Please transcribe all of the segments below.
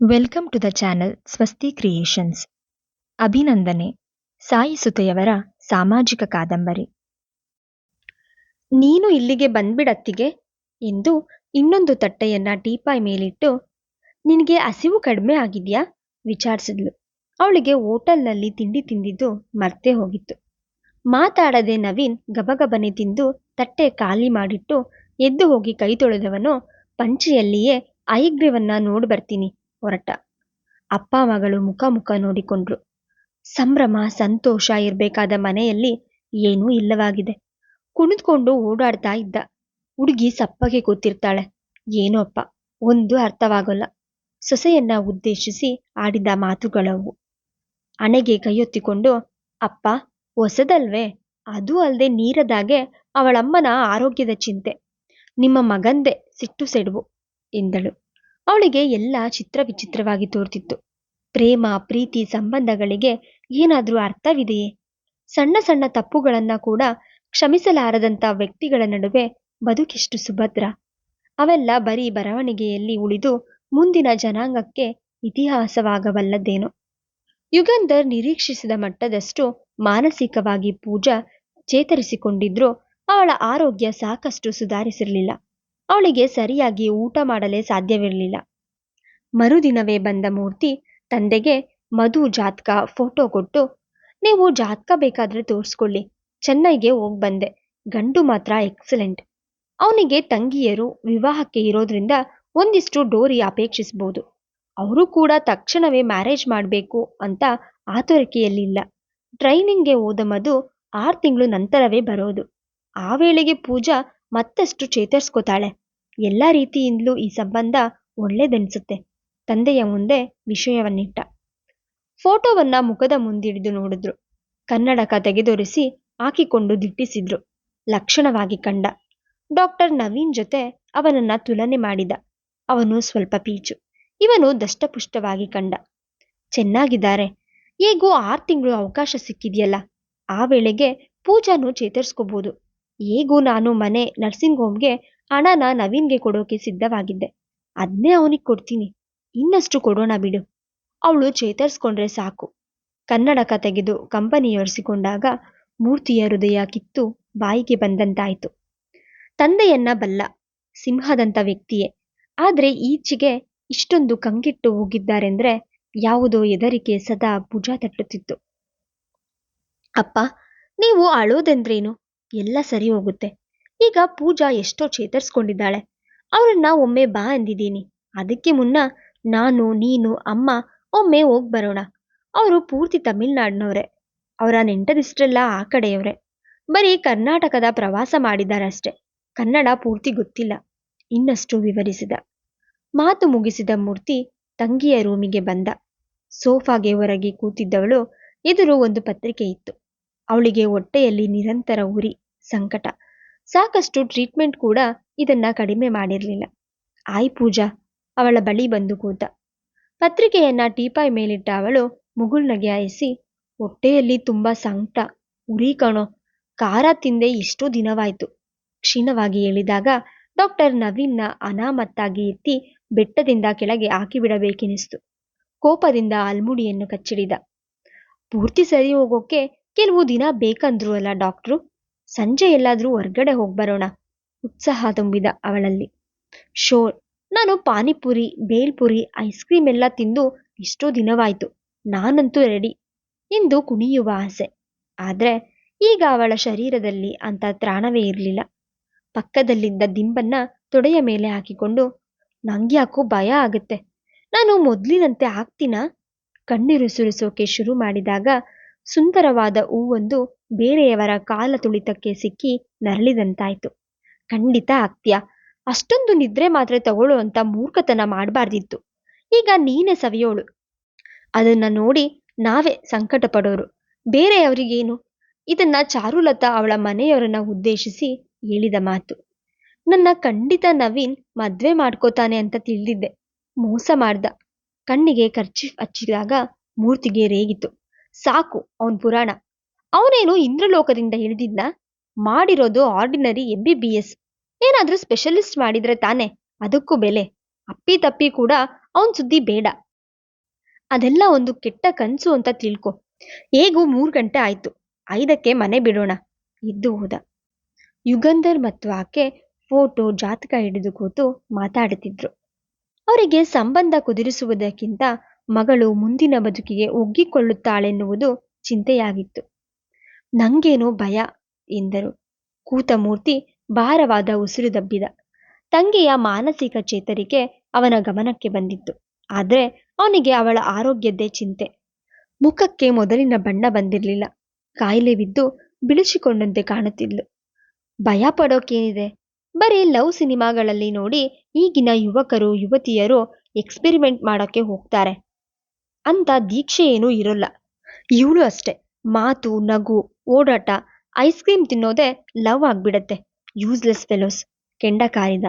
Welcome to the channel Swasti Creations ಅಭಿನಂದನೆ ಸಾಯಿ ಸುತೆಯವರ ಸಾಮಾಜಿಕ ಕಾದಂಬರಿ ನೀನು ಇಲ್ಲಿಗೆ ಬಂದ್ಬಿಡತ್ತಿಗೆ ಎಂದು ಇನ್ನೊಂದು ತಟ್ಟೆಯನ್ನ ಟೀಪಾಯ್ ಮೇಲಿಟ್ಟು, ನಿನಗೆ ಹಸಿವು ಕಡಿಮೆ ಆಗಿದ್ಯಾ? ವಿಚಾರಿಸಿದ್ಲು. ಅವಳಿಗೆ ಹೋಟೆಲ್ನಲ್ಲಿ ತಿಂಡಿ ತಿಂದಿದ್ದು ಮರ್ತೇ ಹೋಗಿತ್ತು. ಮಾತಾಡದೆ ನವೀನ್ ಗಬಗಬನೆ ತಿಂದು ತಟ್ಟೆ ಖಾಲಿ ಮಾಡಿಟ್ಟು ಎದ್ದು ಹೋಗಿ ಕೈ ತೊಳೆದವನು ಪಂಚೆಯಲ್ಲಿಯೇ ಐಗ್ರಿವನ್ನ ನೋಡ್ ಬರ್ತೀನಿ ಹೊರಟ. ಅಪ್ಪ ಮಗಳು ಮುಖ ಮುಖ ನೋಡಿಕೊಂಡ್ರು. ಸಂಭ್ರಮ, ಸಂತೋಷ ಇರಬೇಕಾದ ಮನೆಯಲ್ಲಿ ಏನೂ ಇಲ್ಲವಾಗಿದೆ. ಕುಣಿದ್ಕೊಂಡು ಓಡಾಡ್ತಾ ಇದ್ದ. ಹುಡುಗಿ ಸಪ್ಪಗೆ ಕೂತಿರ್ತಾಳೆ. ಏನೋಪ್ಪ ಒಂದು ಅರ್ಥವಾಗಲ್ಲ. ಸೊಸೆಯನ್ನ ಉದ್ದೇಶಿಸಿ ಆಡಿದ ಮಾತುಗಳವು. ಹಣೆಗೆ ಕೈಯೊತ್ತಿಕೊಂಡು, ಅಪ್ಪ, ಹೊಸದಲ್ವೇ? ಅದೂ ಅಲ್ಲದೆ ನೀರದಾಗೆ ಅವಳಮ್ಮನ ಆರೋಗ್ಯದ ಚಿಂತೆ. ನಿಮ್ಮ ಮಗಂದೆ ಸಿಟ್ಟು ಸೆಡುವು, ಎಂದಳು. ಅವಳಿಗೆ ಎಲ್ಲ ಚಿತ್ರ ವಿಚಿತ್ರವಾಗಿ ತೋರ್ತಿತ್ತು. ಪ್ರೇಮ, ಪ್ರೀತಿ, ಸಂಬಂಧಗಳಿಗೆ ಏನಾದ್ರೂ ಅರ್ಥವಿದೆಯೇ? ಸಣ್ಣ ಸಣ್ಣ ತಪ್ಪುಗಳನ್ನ ಕೂಡ ಕ್ಷಮಿಸಲಾರದಂತ ವ್ಯಕ್ತಿಗಳ ನಡುವೆ ಬದುಕೆಷ್ಟು ಸುಭದ್ರ. ಅವೆಲ್ಲ ಬರೀ ಬರವಣಿಗೆಯಲ್ಲಿ ಉಳಿದು ಮುಂದಿನ ಜನಾಂಗಕ್ಕೆ ಇತಿಹಾಸವಾಗಬಲ್ಲದೇನೋ ಯುಗಂಧರ್ ನಿರೀಕ್ಷಿಸಿದ ಮಟ್ಟದಷ್ಟು ಮಾನಸಿಕವಾಗಿ ಪೂಜಾ ಚೇತರಿಸಿಕೊಂಡಿದ್ರೂ ಅವಳ ಆರೋಗ್ಯ ಸಾಕಷ್ಟು ಸುಧಾರಿಸಿರಲಿಲ್ಲ. ಅವಳಿಗೆ ಸರಿಯಾಗಿ ಊಟ ಮಾಡಲೇ ಸಾಧ್ಯವಿರಲಿಲ್ಲ. ಮರುದಿನವೇ ಬಂದ ಮೂರ್ತಿ ತಂದೆಗೆ ಮಧು ಜಾತಕ ಫೋಟೋ ಕೊಟ್ಟು, ನೀವು ಜಾತಕ ಬೇಕಾದ್ರೆ ತೋರಿಸ್ಕೊಳ್ಳಿ. ಚೆನ್ನೈಗೆ ಹೋಗಿ ಬಂದೆ. ಗಂಡು ಮಾತ್ರ ಎಕ್ಸಲೆಂಟ್. ಅವನಿಗೆ ತಂಗಿಯರು ವಿವಾಹಕ್ಕೆ ಇರೋದ್ರಿಂದ ಒಂದಿಷ್ಟು ಡೋರಿ ಅಪೇಕ್ಷಿಸಬಹುದು ಅವರು ಕೂಡ ತಕ್ಷಣವೇ ಮ್ಯಾರೇಜ್ ಮಾಡಬೇಕು ಅಂತ ಆತುರಿಕೆಯಲ್ಲಿಲ್ಲ. ಟ್ರೈನಿಂಗ್ಗೆ ಹೋದ ಮಧು ಆರು ತಿಂಗಳು ನಂತರವೇ ಬರೋದು. ಆ ವೇಳೆಗೆ ಪೂಜಾ ಮತ್ತಷ್ಟು ಚೇತರಿಸ್ಕೋತಾಳೆ. ಎಲ್ಲ ರೀತಿಯಿಂದಲೂ ಈ ಸಂಬಂಧ ಒಳ್ಳೆಯದೆನಿಸುತ್ತೆ ತಂದೆಯ ಮುಂದೆ ವಿಷಯವನ್ನಿಟ್ಟ. ಫೋಟೋವನ್ನ ಮುಖದ ಮುಂದಿಡಿದು ನೋಡಿದ್ರು. ಕನ್ನಡಕ ತೆಗೆದೊರೆಸಿ ಹಾಕಿಕೊಂಡು ದಿಟ್ಟಿಸಿದ್ರು. ಲಕ್ಷಣವಾಗಿ ಕಂಡ. ಡಾಕ್ಟರ್ ನವೀನ್ ಜೊತೆ ಅವನನ್ನ ತುಲನೆ ಮಾಡಿದ. ಅವನು ಸ್ವಲ್ಪ ಪೀಚು. ಇವನು ದಷ್ಟಪುಷ್ಟವಾಗಿ ಕಂಡ. ಚೆನ್ನಾಗಿದ್ದಾರೆ. ಹೇಗೂ ಆರು ತಿಂಗಳು ಅವಕಾಶ ಸಿಕ್ಕಿದೆಯಲ್ಲ. ಆ ವೇಳೆಗೆ ಪೂಜಾನು ಚೇತರಿಸ್ಕೋಬಹುದು ಹೇಗೂ ನಾನು ಮನೆ ನರ್ಸಿಂಗ್ ಹೋಮ್ಗೆ ಹಣನ ನವೀನ್ಗೆ ಕೊಡೋಕೆ ಸಿದ್ಧವಾಗಿದ್ದೆ. ಅದನ್ನೇ ಅವನಿಗೆ ಕೊಡ್ತೀನಿ. ಇನ್ನಷ್ಟು ಕೊಡೋಣ ಬಿಡು. ಅವಳು ಚೇತರಿಸ್ಕೊಂಡ್ರೆ ಸಾಕು. ಕನ್ನಡಕ ತೆಗೆದು ಕಂಪನಿಯೊರೆಸಿಕೊಂಡಾಗ ಮೂರ್ತಿಯ ಹೃದಯ ಕಿತ್ತು ಬಾಯಿಗೆ ಬಂದಂತಾಯಿತು. ತಂದೆಯನ್ನ ಬಲ್ಲ ಸಿಂಹದಂತ ವ್ಯಕ್ತಿಯೇ. ಆದ್ರೆ ಈಚೆಗೆ ಇಷ್ಟೊಂದು ಕಂಗೆಟ್ಟು ಹೋಗಿದ್ದಾರೆಂದ್ರೆ ಯಾವುದೋ ಎದರಿಕೆ ಸದಾ ಭುಜ ತಟ್ಟುತ್ತಿತ್ತು. ಅಪ್ಪ, ನೀವು ಅಳೋದೆಂದ್ರೇನು? ಎಲ್ಲ ಸರಿ ಹೋಗುತ್ತೆ. ಈಗ ಪೂಜಾ ಎಷ್ಟೋ ಚೇತರಿಸ್ಕೊಂಡಿದ್ದಾಳೆ. ಅವಳನ್ನ ಒಮ್ಮೆ ಬಾ ಅಂದಿದ್ದೀನಿ. ಅದಕ್ಕೆ ಮುನ್ನ ನಾನು, ನೀನು, ಅಮ್ಮ ಒಮ್ಮೆ ಹೋಗಿ ಬರೋಣ. ಅವರು ಪೂರ್ತಿ ತಮಿಳ್ನಾಡಿನವ್ರೆ. ಅವರ ನೆಂಟದಿಷ್ಟೆಲ್ಲ ಆ ಕಡೆಯವ್ರೆ. ಬರೀ ಕರ್ನಾಟಕದ ಪ್ರವಾಸ ಮಾಡಿದಾರಷ್ಟೆ ಕನ್ನಡ ಪೂರ್ತಿ ಗೊತ್ತಿಲ್ಲ. ಇನ್ನಷ್ಟು ವಿವರಿಸಿದ. ಮಾತು ಮುಗಿಸಿದ ಮೂರ್ತಿ ತಂಗಿಯ ರೂಮಿಗೆ ಬಂದ. ಸೋಫಾಗೆ ಹೊರಗೆ ಕೂತಿದ್ದವಳು ಎದುರು ಒಂದು ಪತ್ರಿಕೆ ಇತ್ತು. ಅವಳಿಗೆ ಹೊಟ್ಟೆಯಲ್ಲಿ ನಿರಂತರ ಉರಿ, ಸಂಕಟ. ಸಾಕಷ್ಟು ಟ್ರೀಟ್ಮೆಂಟ್ ಕೂಡ ಇದನ್ನ ಕಡಿಮೆ ಮಾಡಿರಲಿಲ್ಲ. ಆಯ್ ಪೂಜಾ, ಅವಳ ಬಳಿ ಬಂದು ಕೂತ. ಪತ್ರಿಕೆಯನ್ನ ಟೀಪಾಯ್ ಮೇಲಿಟ್ಟ ಅವಳು ಮುಗುಳ್ನಗೆ ಹಾಯಿಸಿ ಹೊಟ್ಟೆಯಲ್ಲಿ ತುಂಬಾ ಸಂಕಟ. ಉರಿ ಕಣೋ. ಖಾರ ತಿಂದೆ ಎಷ್ಟೋ ದಿನವಾಯ್ತು. ಕ್ಷೀಣವಾಗಿ ಹೇಳಿದಾಗ ಡಾಕ್ಟರ್ ನವೀನ್ನ ಅನಾಮತ್ತಾಗಿ ಎತ್ತಿ ಬೆಟ್ಟದಿಂದ ಕೆಳಗೆ ಹಾಕಿಬಿಡಬೇಕೆನಿಸ್ತು. ಕೋಪದಿಂದ ಅಲ್ಮುಡಿಯನ್ನು ಕಚ್ಚಿಡಿದ. ಪೂರ್ತಿ ಸರಿ ಹೋಗೋಕೆ ಕೆಲವು ದಿನ ಬೇಕಂದ್ರು ಅಲ್ಲ ಡಾಕ್ಟ್ರು. ಸಂಜೆ ಎಲ್ಲಾದ್ರೂ ಹೊರ್ಗಡೆ ಹೋಗ್ಬರೋಣ ಉತ್ಸಾಹ ತುಂಬಿದ ಅವಳಲ್ಲಿ. ಶೋರ್ ನಾನು ಪಾನಿಪುರಿ, ಬೇಲ್ಪುರಿ, ಐಸ್ ಕ್ರೀಮ್ ಎಲ್ಲ ತಿಂದು ಎಷ್ಟೋ ದಿನವಾಯ್ತು, ನಾನಂತೂ ರೆಡಿ ಎಂದು ಕುಣಿಯುವ ಆಸೆ. ಆದ್ರೆ ಈಗ ಅವಳ ಶರೀರದಲ್ಲಿ ಅಂತ ತ್ರಾಣವೇ ಇರಲಿಲ್ಲ. ಪಕ್ಕದಲ್ಲಿದ್ದ ದಿಂಬನ್ನ ತೊಡೆಯ ಮೇಲೆ ಹಾಕಿಕೊಂಡು ನಂಗ್ಯಾಕೋ ಭಯ ಆಗುತ್ತೆ. ನಾನು ಮೊದ್ಲಿನಂತೆ ಆಗ್ತೀನಾ ಕಣ್ಣೀರು ಸುರಿಸೋಕೆ ಶುರು ಮಾಡಿದಾಗ ಸುಂದರವಾದ ಹೂವೊಂದು ಬೇರೆಯವರ ಕಾಲ ತುಳಿತಕ್ಕೆ ಸಿಕ್ಕಿ ನರಳಿದಂತಾಯ್ತು. ಖಂಡಿತ ಆಗ್ತೀಯ ಅಷ್ಟೊಂದು ನಿದ್ರೆ ಮಾತ್ರ ತಗೊಳ್ಳೋ ಅಂತ ಮೂರ್ಖತನ ಮಾಡಬಾರ್ದಿತ್ತು. ಈಗ ನೀನೇ ಸವಿಯೋಳು. ಅದನ್ನ ನೋಡಿ ನಾವೇ ಸಂಕಟ ಪಡೋರು ಬೇರೆಯವರಿಗೇನು? ಇದನ್ನ ಚಾರುಲತಾ ಅವಳ ಮನೆಯವರನ್ನ ಉದ್ದೇಶಿಸಿ ಹೇಳಿದ ಮಾತು. ನನ್ನ ಖಂಡಿತ ನವೀನ್ ಮದ್ವೆ ಮಾಡ್ಕೋತಾನೆ ಅಂತ ತಿಳಿದಿದ್ದೆ. ಮೋಸ ಮಾಡ್ದ. ಕಣ್ಣಿಗೆ ಖರ್ಚಿ ಹಚ್ಚಿದಾಗ ಮೂರ್ತಿಗೆ ರೇಗಿತು. ಸಾಕು ಅವನ್ ಪುರಾಣ. ಅವನೇನು ಇಂದ್ರಲೋಕದಿಂದ ಇಳಿದಿದ್ನ ಮಾಡಿರೋದು ordinary M B B S ಏನಾದ್ರೂ ಸ್ಪೆಷಲಿಸ್ಟ್ ಮಾಡಿದ್ರೆ ತಾನೆ ಅದಕ್ಕೂ ಬೆಲೆ. ಅಪ್ಪಿ ತಪ್ಪಿ ಕೂಡ ಅವನ ಸುದ್ದಿ ಬೇಡ. ಅದೆಲ್ಲ ಒಂದು ಕೆಟ್ಟ ಕನಸು ಅಂತ ತಿಳ್ಕೊ. ಹೇಗೂ ಮೂರು ಗಂಟೆ ಆಯ್ತು. ಐದಕ್ಕೆ ಮನೆ ಬಿಡೋಣ. ಇದ್ದು ಹೋದ. ಯುಗಂಧರ್ ಮತ್ತು ಆಕೆ ಫೋಟೋ, ಜಾತಕ ಹಿಡಿದು ಕೂತು ಮಾತಾಡುತ್ತಿದ್ರು. ಅವರಿಗೆ ಸಂಬಂಧ ಕುದುರಿಸುವುದಕ್ಕಿಂತ ಮಗಳು ಮುಂದಿನ ಬದುಕಿಗೆ ಒಗ್ಗಿಕೊಳ್ಳುತ್ತಾಳೆನ್ನುವುದು ಚಿಂತೆಯಾಗಿತ್ತು. ನಂಗೇನೋ ಭಯ ಎಂದರು. ಕೂತ ಮೂರ್ತಿ ಭಾರವಾದ ಉಸಿರು ದಬ್ಬಿದ. ತಂಗಿಯ ಮಾನಸಿಕ ಚೇತರಿಕೆ ಅವನ ಗಮನಕ್ಕೆ ಬಂದಿತ್ತು. ಆದರೆ ಅವನಿಗೆ ಅವಳ ಆರೋಗ್ಯದ್ದೇ ಚಿಂತೆ. ಮುಖಕ್ಕೆ ಮೊದಲಿನ ಬಣ್ಣ ಬಂದಿರಲಿಲ್ಲ. ಕಾಯಿಲೆ ಬಿದ್ದು ಬಿಳಿಸಿಕೊಂಡಂತೆ ಕಾಣುತ್ತಿದ್ಲು. ಭಯ ಪಡೋಕೇನಿದೆ? ಬರೀ ಲವ್ ಸಿನಿಮಾಗಳಲ್ಲಿ ನೋಡಿ ಈಗಿನ ಯುವಕರು, ಯುವತಿಯರು ಎಕ್ಸ್ಪೆರಿಮೆಂಟ್ ಮಾಡೋಕ್ಕೆ ಹೋಗ್ತಾರೆ. ಅಂತ ದೀಕ್ಷೆ ಏನೂ ಇರೋಲ್ಲ. ಇವಳು ಅಷ್ಟೆ. ಮಾತು, ನಗು ಓಡಾಟ ಐಸ್ ಕ್ರೀಮ್ ತಿನ್ನೋದೇ ಲವ್ ಆಗ್ಬಿಡತ್ತೆ. ಯೂಸ್ಲೆಸ್ ಫೆಲೋಸ್ ಕೆಂಡ ಕಾರಿದ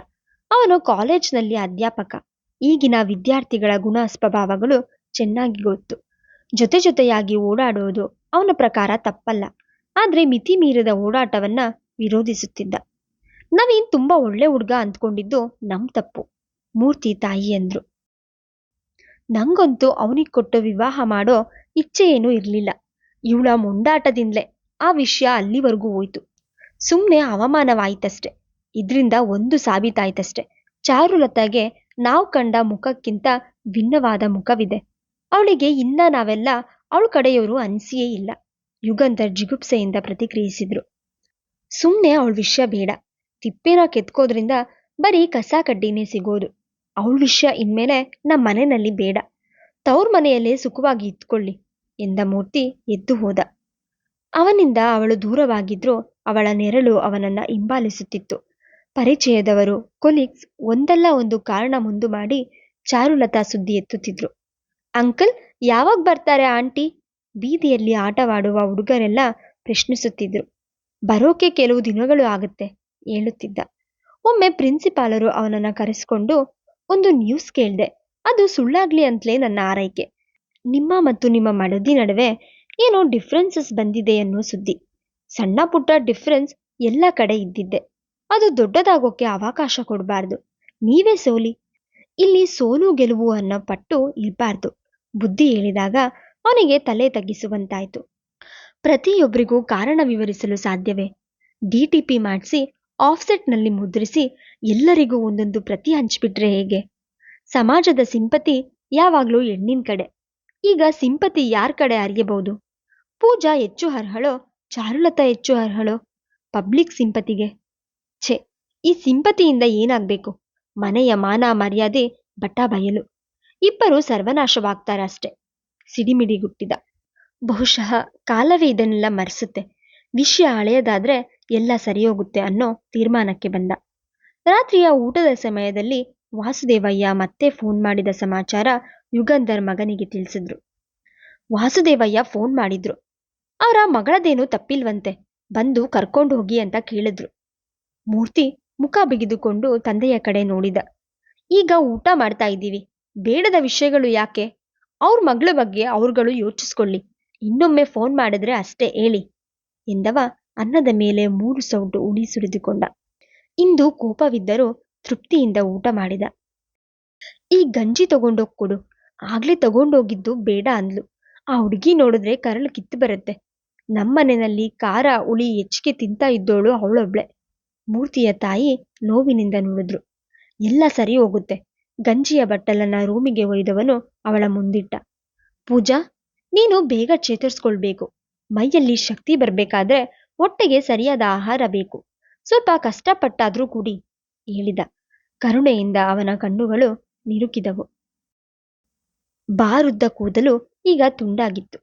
ಅವನು ಕಾಲೇಜ್ನಲ್ಲಿ ಅಧ್ಯಾಪಕ. ಈಗಿನ ವಿದ್ಯಾರ್ಥಿಗಳ ಗುಣ ಸ್ವಭಾವಗಳು ಚೆನ್ನಾಗಿ ಗೊತ್ತು. ಜೊತೆ ಜೊತೆಯಾಗಿ ಓಡಾಡೋದು ಅವನ ಪ್ರಕಾರ ತಪ್ಪಲ್ಲ. ಆದ್ರೆ ಮಿತಿ ಮೀರಿದ ಓಡಾಟವನ್ನ ವಿರೋಧಿಸುತ್ತಿದ್ದ. ನವೀನ್ ತುಂಬಾ ಒಳ್ಳೆ ಹುಡುಗ ಅಂದ್ಕೊಂಡಿದ್ದು ನಮ್ ತಪ್ಪು, ಮೂರ್ತಿ ತಾಯಿ ಅಂದ್ರು. ನಂಗಂತೂ ಅವನಿಗೆ ಕೊಟ್ಟು ವಿವಾಹ ಮಾಡೋ ಇಚ್ಛೆ ಏನೂ ಇರಲಿಲ್ಲ. ಇವಳ ಮೊಂಡಾಟದಿಂದಲೇ ಆ ವಿಷಯ ಅಲ್ಲಿವರೆಗೂ ಹೋಯ್ತು. ಸುಮ್ಮನೆ ಅವಮಾನವಾಯಿತಷ್ಟೆ. ಇದರಿಂದ ಒಂದು ಸಾಬೀತಾಯ್ತಷ್ಟೆ. ಚಾರುಲತಾಗೆ ನಾವು ಕಂಡ ಮುಖಕ್ಕಿಂತ ಭಿನ್ನವಾದ ಮುಖವಿದೆ. ಅವಳಿಗೆ ಇನ್ನ ನಾವೆಲ್ಲ ಅವಳ ಕಡೆಯವರು ಅನಿಸಿಯೇ ಇಲ್ಲ. ಯುಗಂಧರ್ ಜಿಗುಪ್ಸೆಯಿಂದ ಪ್ರತಿಕ್ರಿಯಿಸಿದ್ರು. ಸುಮ್ಮನೆ ಅವಳ ವಿಷಯ ಬೇಡ. ತಿಪ್ಪೇನ ಕೆತ್ಕೋದ್ರಿಂದ ಬರೀ ಕಸ ಕಡ್ಡಿನೇ ಸಿಗೋದು. ಅವಳ ವಿಷಯ ಇನ್ಮೇಲೆ ನಮ್ಮ ಮನೆಯಲ್ಲಿ ಬೇಡ. ತವ್ರ ಮನೆಯಲ್ಲೇ ಸುಖವಾಗಿ ಇದ್ಕೊಳ್ಳಿ ಎಂದ ಮೂರ್ತಿ ಎದ್ದು ಹೋದ. ಅವನಿಂದ ಅವಳು ದೂರವಾಗಿದ್ರೂ ಅವಳ ನೆರಳು ಅವನನ್ನ ಹಿಂಬಾಲಿಸುತ್ತಿತ್ತು. ಪರಿಚಯದವರು ಕೊಲೀಗ್ಸ್ ಒಂದಲ್ಲ ಒಂದು ಕಾರಣ ಮುಂದು ಮಾಡಿ ಚಾರುಲತಾ ಸುದ್ದಿ ಎತ್ತುತ್ತಿದ್ರು. ಅಂಕಲ್, ಯಾವಾಗ ಬರ್ತಾರೆ ಆಂಟಿ? ಬೀದಿಯಲ್ಲಿ ಆಟವಾಡುವ ಹುಡುಗರೆಲ್ಲ ಪ್ರಶ್ನಿಸುತ್ತಿದ್ರು. ಬರೋಕೆ ಕೆಲವು ದಿನಗಳು ಆಗುತ್ತೆ, ಹೇಳುತ್ತಿದ್ದ. ಒಮ್ಮೆ ಪ್ರಿನ್ಸಿಪಾಲರು ಅವನನ್ನ ಕರೆಸಿಕೊಂಡು, ಒಂದು ನ್ಯೂಸ್ ಕೇಳಿದೆ. ಅದು ಸುಳ್ಳಾಗ್ಲಿ ಅಂತಲೇ ನನ್ನ ಆರೈಕೆ. ನಿಮ್ಮ ಮತ್ತು ನಿಮ್ಮ ಮಡದಿ ನಡುವೆ ಏನೋ ಡಿಫ್ರೆನ್ಸಸ್ ಬಂದಿದೆ ಅನ್ನೋ ಸುದ್ದಿ. ಸಣ್ಣ ಪುಟ್ಟ ಡಿಫ್ರೆನ್ಸ್ ಎಲ್ಲ ಕಡೆ ಇದ್ದಿದ್ದೆ. ಅದು ದೊಡ್ಡದಾಗೋಕೆ ಅವಕಾಶ ಕೊಡಬಾರ್ದು. ನೀವೇ ಸೋಲಿ. ಇಲ್ಲಿ ಸೋಲು ಗೆಲುವು ಅನ್ನೋ ಪಟ್ಟು ಇರಬಾರ್ದು ಬುದ್ಧಿ ಹೇಳಿದಾಗ ಅವನಿಗೆ ತಲೆ ತಗ್ಗಿಸುವಂತಾಯ್ತು. ಪ್ರತಿಯೊಬ್ಬರಿಗೂ ಕಾರಣ ವಿವರಿಸಲು ಸಾಧ್ಯವೇ? ಡಿ ಟಿ ಪಿ ಮಾಡಿಸಿ ಆಫ್ಸೆಟ್ನಲ್ಲಿ ಮುದ್ರಿಸಿ ಎಲ್ಲರಿಗೂ ಒಂದೊಂದು ಪ್ರತಿ ಹಂಚಿಬಿಟ್ರೆ ಹೇಗೆ? ಸಮಾಜದ ಸಿಂಪತಿ ಯಾವಾಗಲೂ ಹೆಣ್ಣಿನ ಕಡೆ. ಈಗ ಸಿಂಪತಿ ಯಾರ ಕಡೆ ಅರಿಯಬಹುದು? ಪೂಜಾ ಹೆಚ್ಚು ಅರ್ಹಳೋ ಚಾರುಲತಾ ಹೆಚ್ಚು ಅರ್ಹಳೋ ಪಬ್ಲಿಕ್ ಸಿಂಪತಿಗೆ. ಛೆ, ಈ ಸಿಂಪತಿಯಿಂದ ಏನಾಗಬೇಕು? ಮನೆಯ ಮಾನ ಮರ್ಯಾದೆ ಬಟ್ಟ ಬಯಲು. ಇಬ್ಬರು ಸರ್ವನಾಶವಾಗ್ತಾರಷ್ಟೆ ಸಿಡಿಮಿಡಿಗುಟ್ಟಿದ. ಬಹುಶಃ ಕಾಲವೇ ಇದನ್ನೆಲ್ಲ ಮರೆಸುತ್ತೆ. ವಿಷಯ ಹಳೆಯದಾದ್ರೆ ಎಲ್ಲ ಸರಿಯೋಗುತ್ತೆ ಅನ್ನೋ ತೀರ್ಮಾನಕ್ಕೆ ಬಂದ. ರಾತ್ರಿಯ ಊಟದ ಸಮಯದಲ್ಲಿ ವಾಸುದೇವಯ್ಯ ಮತ್ತೆ ಫೋನ್ ಮಾಡಿದ ಸಮಾಚಾರ ಯುಗಂಧರ್ ಮಗನಿಗೆ ತಿಳಿಸಿದ್ರು. ವಾಸುದೇವಯ್ಯ ಫೋನ್ ಮಾಡಿದ್ರು. ಅವರ ಮಗಳದೇನು ತಪ್ಪಿಲ್ವಂತೆ. ಬಂದು ಕರ್ಕೊಂಡು ಹೋಗಿ ಅಂತ ಕೇಳಿದ್ರು. ಮೂರ್ತಿ ಮುಖ ಬಿಗಿದುಕೊಂಡು ತಂದೆಯ ಕಡೆ ನೋಡಿದ. ಈಗ ಊಟ ಮಾಡ್ತಾ ಇದ್ದೀವಿ. ಬೇಡದ ವಿಷಯಗಳು ಯಾಕೆ? ಅವ್ರ ಮಗಳ ಬಗ್ಗೆ ಅವ್ರುಗಳು ಯೋಚಿಸ್ಕೊಳ್ಳಿ. ಇನ್ನೊಮ್ಮೆ ಫೋನ್ ಮಾಡಿದ್ರೆ ಅಷ್ಟೇ ಹೇಳಿ. ಎಂದವ ಅನ್ನದ ಮೇಲೆ ಮೂರು ಸೌಟು ಉಳಿ ಸುರಿದುಕೊಂಡ. ಇಂದು ಕೋಪವಿದ್ದರೂ ತೃಪ್ತಿಯಿಂದ ಊಟ ಮಾಡಿದ. ಈ ಗಂಜಿ ತಗೊಂಡೋಗ್ ಕೊಡು. ಆಗ್ಲೇ ತಗೊಂಡೋಗಿದ್ದು ಬೇಡ ಅಂದ್ಲು. ಆ ಹುಡುಗಿ ನೋಡಿದ್ರೆ ಕರಳು ಕಿತ್ತು ಬರುತ್ತೆ. ನಮ್ಮನೆಯಲ್ಲಿ ಖಾರ ಹುಳಿ ಹೆಚ್ಚಿಗೆ ತಿಂತಾ ಇದ್ದೋಳು ಅವಳೊಬ್ಳೆ. ಮೂರ್ತಿಯ ತಾಯಿ ನೋವಿನಿಂದ ನೋಡಿದ್ರು. ಎಲ್ಲ ಸರಿ ಹೋಗುತ್ತೆ. ಗಂಜಿಯ ಬಟ್ಟಲನ್ನ ರೂಮಿಗೆ ಒಯ್ದವನು ಅವಳ ಮುಂದಿಟ್ಟ. ಪೂಜಾ, ನೀನು ಬೇಗ ಚೇತರಿಸ್ಕೊಳ್ಬೇಕು. ಮೈಯಲ್ಲಿ ಶಕ್ತಿ ಬರ್ಬೇಕಾದ್ರೆ ಹೊಟ್ಟೆಗೆ ಸರಿಯಾದ ಆಹಾರ ಬೇಕು. ಸ್ವಲ್ಪ ಕಷ್ಟಪಟ್ಟಾದ್ರೂ ಕುಡಿ, ಹೇಳಿದ. ಕರುಣೆಯಿಂದ ಅವನ ಕಣ್ಣುಗಳು ನಿರುಕಿದವು. ಬಾರುದ್ದ ಕೂದಲು ಈಗ ತುಂಡಾಗಿತ್ತು.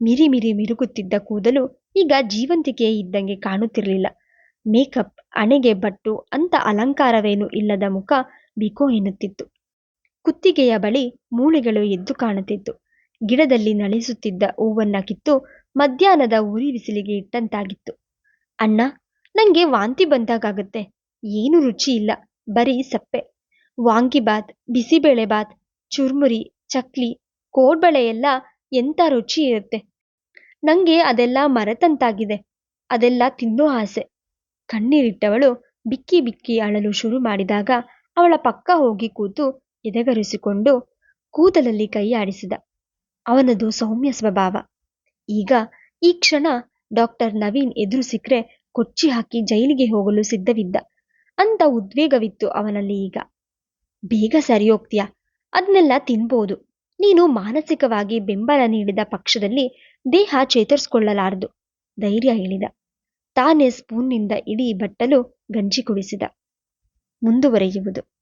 ಮಿರಿ ಮಿರಿ ಮಿರುಗುತ್ತಿದ್ದ ಕೂದಲು ಈಗ ಜೀವಂತಿಕೆ ಇದ್ದಂಗೆ ಕಾಣುತ್ತಿರಲಿಲ್ಲ. ಮೇಕಪ್ ಹಣೆಗೆ ಬಟ್ಟು ಅಂತ ಅಲಂಕಾರವೇನೂ ಇಲ್ಲದ ಮುಖ ಬಿಕೋ ಎನ್ನುತ್ತಿತ್ತು. ಕುತ್ತಿಗೆಯ ಬಳಿ ಮೂಳೆಗಳು ಎದ್ದು ಕಾಣುತ್ತಿತ್ತು. ಗಿಡದಲ್ಲಿ ನಳಿಸುತ್ತಿದ್ದ ಹೂವನ್ನ ಕಿತ್ತು ಮಧ್ಯಾಹ್ನದ ಉರಿ ಬಿಸಿಲಿಗೆ ಇಟ್ಟಂತಾಗಿತ್ತು. ಅಣ್ಣ, ನಂಗೆ ವಾಂತಿ ಬಂದಾಗತ್ತೆ ಏನು ರುಚಿ ಇಲ್ಲ. ಬರೀ ಸಪ್ಪೆ. ವಾಂಗಿಬಾತ್ ಬಿಸಿಬೇಳೆ ಬಾತ್, ಚುರ್ಮುರಿ, ಚಕ್ಲಿ, ಕೋಡ್ಬಳೆ ಎಲ್ಲ ಎಂಥ ರುಚಿ ಇರುತ್ತೆ. ನಂಗೆ ಅದೆಲ್ಲ ಮರೆತಂತಾಗಿದೆ. ಅದೆಲ್ಲ ತಿನ್ನೋ ಆಸೆ. ಕಣ್ಣೀರಿಟ್ಟವಳು ಬಿಕ್ಕಿ ಬಿಕ್ಕಿ ಅಳಲು ಶುರು ಮಾಡಿದಾಗ ಅವಳ ಪಕ್ಕ ಹೋಗಿ ಕೂತು ಎದೆಗರಿಸಿಕೊಂಡು ಕೂದಲಲ್ಲಿ ಕೈ ಆಡಿಸಿದ. ಅವನದು ಸೌಮ್ಯ ಸ್ವಭಾವ. ಈಗ ಈ ಕ್ಷಣ ಡಾಕ್ಟರ್ ನವೀನ್ ಎದುರು ಸಿಕ್ಕರೆ ಕೊಚ್ಚಿ ಹಾಕಿ ಜೈಲಿಗೆ ಹೋಗಲು ಸಿದ್ಧವಿದ್ದ. ಅಂತ ಉದ್ವೇಗವಿತ್ತು ಅವನಲ್ಲಿ ಈಗ. ಬೇಗ ಸರಿ ಹೋಗ್ತೀಯ? ಅದನ್ನೆಲ್ಲ ತಿನ್ಬೋದು. ನೀನು ಮಾನಸಿಕವಾಗಿ ಬೆಂಬಲ ನೀಡಿದ ಪಕ್ಷದಲ್ಲಿ ದೇಹ ಚೇತರಿಸಿಕೊಳ್ಳಲಾರದು. ಧೈರ್ಯ ಹೇಳಿದ. ತಾನೇ ಸ್ಪೂನ್ನಿಂದ ಇಡೀ ಬಟ್ಟಲು ಗಂಜಿ ಕುಡಿಸಿದ. ಮುಂದುವರೆಯುವುದು.